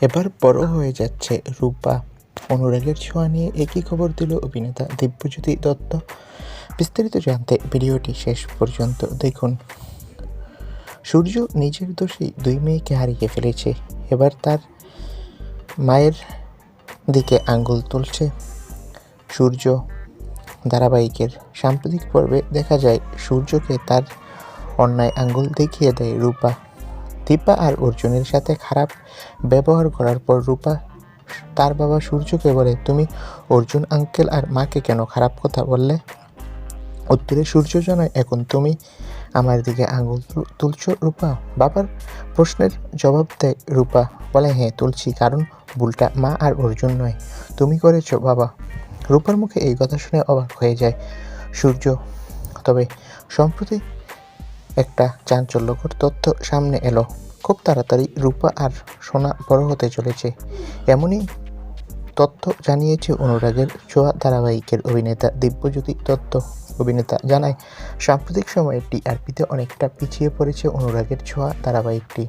এবার বড় হয়ে যাচ্ছে রূপা। অনুরাগের ছোঁয়া নিয়ে একই খবর দিল অভিনেতা দিব্যজ্যোতি দত্ত। বিস্তারিত জানতে ভিডিওটি শেষ পর্যন্ত দেখুন। সূর্য নিজের দোষেই দুই মেয়েকে হারিয়ে ফেলেছে। এবার তার মায়ের দিকে আঙ্গুল তুলছে। সূর্য ধারাবাহিকের সাম্প্রতিক পর্বে দেখা যায়, সূর্যকে তার অন্যায় আঙ্গুল দেখিয়ে দেয় রূপা। দীপা আর অর্জুনের সাথে খারাপ ব্যবহার করার পর রূপা তার বাবা সূর্যকে বলে, তুমি অর্জুন, আঙ্কেল আর মাকে কেন খারাপ কথা বললে? উত্তরে, সূর্য জানায় এখন তুমি আমার দিকে আঙুল তুল- তুলছো রূপা? বাবার প্রশ্নের জবাব দেয় রূপা, বলে হ্যাঁ তুলছি, কারণ ভুলটা মা আর অর্জুন নয়। তুমি করেছ, বাবা। রূপার মুখে এই কথা শুনে অবাক হয়ে যায় সূর্য। তবে সম্প্রতি একটা চাঞ্চল্যকর তথ্য সামনে এলো। খুব তাড়াতাড়ি রূপা আর সোনা বড় হতে চলেছে। এমনই তথ্য জানিয়েছে অনুরাগের ছোঁয়া ধারাবাহিকের অভিনেতা দিব্যজ্যোতি দত্ত। অভিনেতা জানায়, সাম্প্রতিক সময়ে টিআরপিতে অনেকটা পিছিয়ে পড়েছে অনুরাগের ছোঁয়া ধারাবাহিকটি।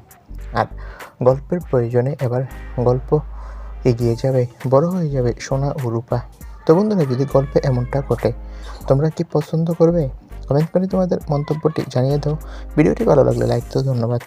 আর গল্পের প্রয়োজনে এবার গল্প এগিয়ে যাবে, বড় হয়ে যাবে সোনা ও রূপা। তো বন্ধুরা, যদি গল্পে এমনটা ঘটে, তোমরা কি পছন্দ করবে? কমেন্ট করে তোমাদের মন্তব্যটি জানিয়ে দাও। ভিডিওটি ভালো লাগলে লাইক তো ধন্যবাদ।